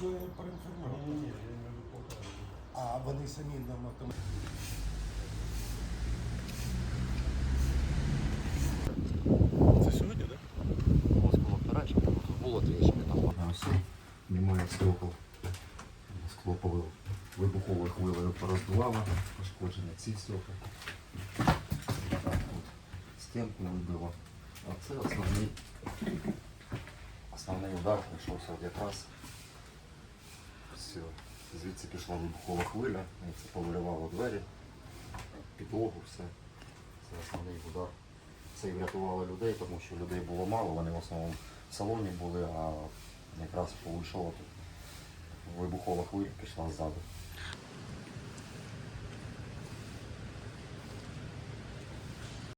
все проінформував. Ні, я не. А вони самі нам автоматично. Це сьогодні, так? Осколок тарачки, тут було тріщини там. А все, немає стекол. Склопових вибуховою хвилею пороздувало, пошкоджені ці стекла. Стінку вибило. А це основний, основний удар прийшовся якраз. Все. Звідси пішла вибухова хвиля, це повиривало двері, підлогу, все. Це основний удар. Це і врятувало людей, тому що людей було мало, вони в основному в салоні були, а якраз повийшов тут вибухова хвиля пішла ззаду.